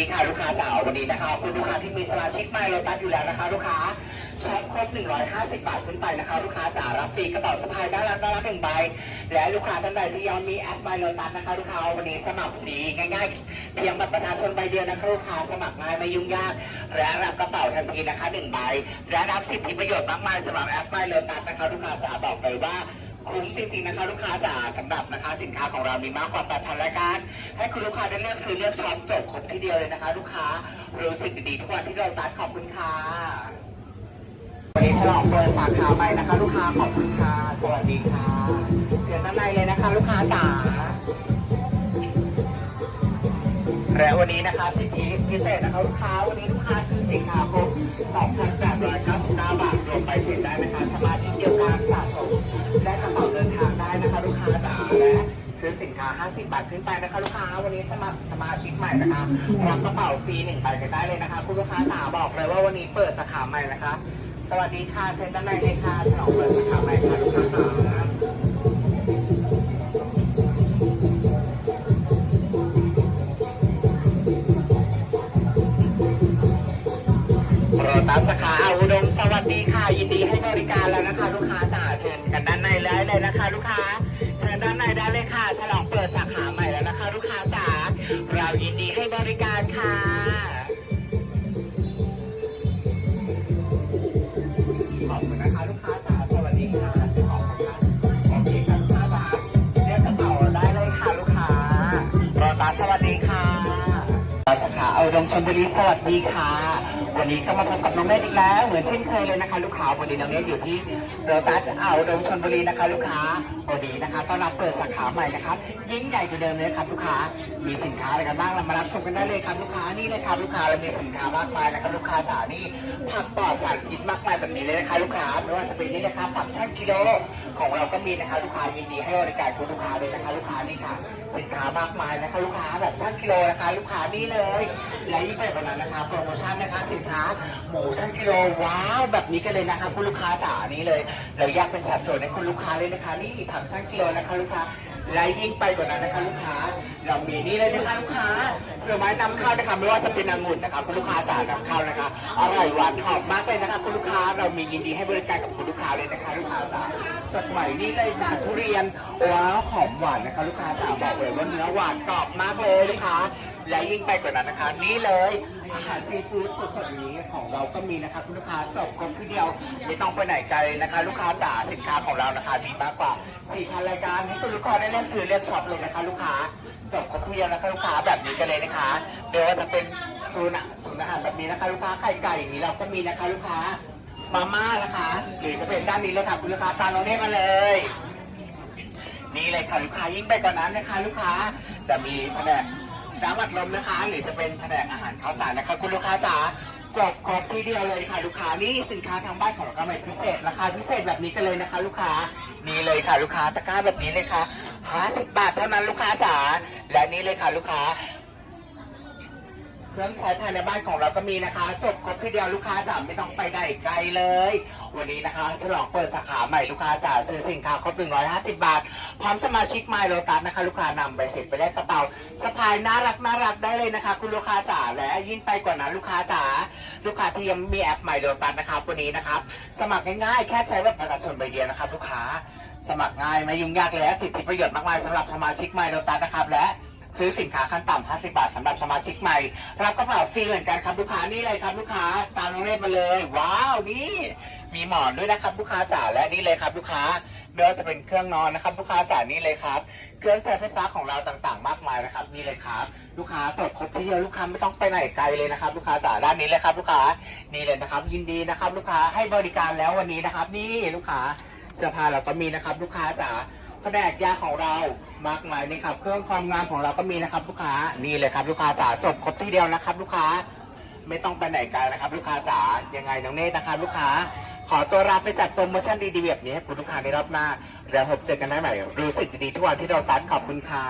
ีค่ะลูกค้าจ๋าวันนี้นะคะคุณลูกค้าที่มีสมาชิกใหม่โลตัสอยู่แล้วนะคะ ลูกค้าช็อปครบ 150 บาทขึ้นไปนะคะ ลูกค้าจ๋ารับฟรีกระเป๋าสะพายน่ารักน่ารักหนึ่งใบ และลูกค้าท่านใดที่ยังมีแอปไมโลตัสนะคะ ลูกค้าวันนี้สมัครฟรีง่ายๆ เพียงบัตรประชาชนใบเดียวนะคะลูกค้าสมัครง่ายไม่ยุ่งยาก และรับกระเป๋าทันทีนะคะหนึ่งใบและรับสิทธิประโยชน์มากมายสำหรับแอปไมโลตัสนะคะ ลูกค้าจ๋าบอกเลยว่า คุ้มจริงๆนะคะลูกค้าจ๋าสำหรับนะคะสินค้าของเรามีมากกว่า 8,000รายการ ให้คุณลูกค้าได้เลือกซื้อเลือกช็อปจบครบทีเดียวเลยนะคะ ลูกค้ารู้สึกดีๆทุกวันที่เราตัดขอบคุณค่ะวันนี้ฉลองเปิดสาขาใหม่นะคะ ลูกค้าขอบคุณค่ะสวัสดีค่ะเชิญด้านในเลยนะคะ ลูกค้าจ๋าและวันนี้นะคะสิทธิพิเศษนะคะลูกค้าวันนี้ลูกค้าซื้อสินค้าครบ2,899บาทรวมไปเสร็จได้นะคะสมา ซื้อสินค้า50 บาทขึ้นไปนะคะลูกค้า วันนี้สมัครสมาชิกใหม่นะคะ รับกระเป๋าฟรีหนึ่งใบกันได้เลยนะคะ คุณลูกค้าจ๋าบอกเลยว่าวันนี้เปิดสาขาใหม่นะคะ สวัสดีค่ะเซ็นด้านในเลยค่ะฉลองเปิดสาขาใหม่ค่ะลูกค้าจ๋าโรตัสสาขาอาอุดมสวัสดีค่ะ ยินดีให้บริการแล้วนะคะ ลูกค้าจ๋าเชิญกันด้านในเลยเลยนะคะ ลูกค้า เลยค่ะ ฉลองเปิดสาขาใหม่แล้วนะคะ ลูกค้าจ๋า เรายินดีให้บริการค่ะขอบคุณนะคะลูกค้าจ๋า สวัสดีค่ะขอบคุณค่ะโอเคค่ะลูกค้าจ๋าเรียกกระเป๋าได้เลยค่ะลูกค้ารอตาสวัสดีค่ะ สาขาเอาดงชลบุรีสวัสดีค่ะ วันนี้ก็มาพบกับน้องเนตอีกแล้ว เหมือนเช่นเคยเลยนะคะ ลูกค้าวันนี้น้องเนตอยู่ที่โรตัสเอาดงชลบุรีนะคะ ลูกค้าวันนี้นะคะต้อนรับเปิดสาขาใหม่นะครับยิ่งใหญ่กว่าเดิมเลยครับ ลูกค้ามีสินค้าอะไรกันบ้างเรามารับชมกันได้เลยครับลูกค้านี่เลยครับลูกค้าเรามีสินค้ามากมายนะครับลูกค้าจ๋านี่ผักปลอดสารพิษมากมายแบบนี้เลยนะคะ ลูกค้าไม่ว่าจะเป็นนี่นะคะผักช่งกิโลของเราก็มีนะคะ ลูกค้ายินดีให้บริการคุณลูกค้าเลยนะคะ ลูกค้านี่ค่ะ สินค้ามากมายนะคะ ลูกค้าแบบช่งกิโลนะคะ ลูกค้านี่เลย และยิ่งไปกว่านั้นนะคะโปรโมชั่นนะคะสินค้าหมูช่งกิโลว้าวแบบนี้กันเลยนะคะ คุณลูกค้าจ๋านี่เลย เราแยกเป็นสัดส่วนให้คุณลูกค้าเลยนะคะนี่ผักช่งกิโลนะคะลูกค้าและยิ่งไปกว่านั้นนะคะลูกค้า เรามีนี่เลยนะคะลูกค้าผลไม้นำเข้านะคะไม่ว่าจะเป็นองุ่นนะคะคุณลูกค้าสารนำเข้านะคะอร่อยหวานหอมมากเลยนะคะคุณลูกค้าเรามียินดีให้บริการกับคุณลูกค้าเลยนะคะลูกค้าจ๋า สดใหม่นี่เลยจ้าทุเรียนว้าวหอมหวานนะคะ ลูกค้าจ๋าบอกเลยว่าเนื้อหวานกรอบมากเลยลูกค้าและยิ่งไปกว่านั้นนะคะ นี่เลยอาหารซีฟู้ดสดๆอย่างนี้ของเราก็มีนะคะคุณลูกค้าจบครบทีเดียวไม่ต้องไปไหนไกลเลยนะคะ ลูกค้าจ๋าสินค้าของเรานะคะมีมากกว่า4,000รายการให้คุณลูกค้าได้เลือกซื้อเลือกช็อปเลยนะคะ ลูกค้าจบครบทีเดียวนะคะลูกค้าแบบนี้กันเลยนะคะเดี๋ยวจะเป็นศูนย์อะศูนย์อาหารแบบนี้นะคะ ลูกค้าไข่ไก่อย่างนี้เราก็มีนะคะ ลูกค้า มาม่านะคะหรือจะเป็นด้านนี้เลยค่ะคุณลูกค้าตามเราได้มาเลย นี่เลยค่ะลูกค้ายิ่งไปกว่านั้นนะคะ ลูกค้าจะมีแผนกน้ำอัดลมนะคะ หรือจะเป็นแผนกอาหารข้าวสารนะคะ คุณลูกค้าจ๋าจบครบทีเดียวเลยค่ะลูกค้านี่สินค้าทางบ้านของเราก็ไม่พิเศษราคาพิเศษแบบนี้กันเลยนะคะ ลูกค้านี่เลยค่ะลูกค้าตะกร้าแบบนี้เลยค่ะ50บาทเท่านั้นลูกค้าจ๋าและนี่เลยค่ะลูกค้า รื่องใช้ภายในบ้านของเราก็มีนะคะ จบครบทีเดียวลูกค้าจ๋าไม่ต้องไปไหนไกลเลย วันนี้นะคะฉลองเปิดสาขาใหม่ลูกค้าจ๋าซื้อสินค้าครบ 150 บาท พร้อมสมาชิกไมโลตัสนะคะ ลูกค้านำใบเสร็จไปแลกกระเป๋าสะพายน่ารักน่ารักได้เลยนะคะ คุณลูกค้าจ๋าและยิ่งไปกว่านั้นลูกค้าจ๋าลูกค้าที่ยังมีแอปไมโลตัสนะครับวันนี้นะครับสมัครง่ายๆแค่ใช้บัตรประชาชนใบเดียวนะครับ ลูกค้าสมัครง่ายไม่ยุ่งยากเลยและสิทธิประโยชน์มากมายสำหรับสมาชิกไมโลตัสนะครับและ ซื้อสินค้าขั้นต่ำ50 บาทสำหรับสมาชิกใหม่ รับกระเป๋าฟรีเหมือนกันครับลูกค้านี่เลยครับลูกค้าตามน้องเล่มาเลย ว้าวนี่มีหมอนด้วยนะครับลูกค้าจ๋าและนี่เลยครับลูกค้าไม่ว่าจะเป็นเครื่องนอนนะครับ ลูกค้าจ๋านี่เลยครับ เครื่องใช้ไฟฟ้าของเราต่างๆ มากมายนะครับนี่เลยครับ ลูกค้าจดครบทีเดียวลูกค้าไม่ต้องไปไหนไกลเลยนะครับ ลูกค้าจ๋าด้านนี้เลยครับ ลูกค้านี่เลยนะครับ ยินดีนะครับ ลูกค้าให้บริการแล้ววันนี้นะครับ นี่ลูกค้าเสื้อผ้าเราก็มีนะครับ ลูกค้าจ๋า แผนกยาของเรามากมายนี่ครับ เครื่องความงามของเราก็มีนะครับ ลูกค้านี่เลยครับ ลูกค้าจ๋าจบครบที่เดียวนะครับ ลูกค้าไม่ต้องไปไหนไกลนะครับ ลูกค้าจ๋ายังไงน้องเนตนะครับ ลูกค้า ขอตัวรับไปจัดโปรโมชั่นดีๆแบบนี้ให้คุณลูกค้าได้รับหน้าแล้วพบเจอกันได้ใหม่รู้สึกดีๆทุกวันที่เราตัดขอบคุณค่ะ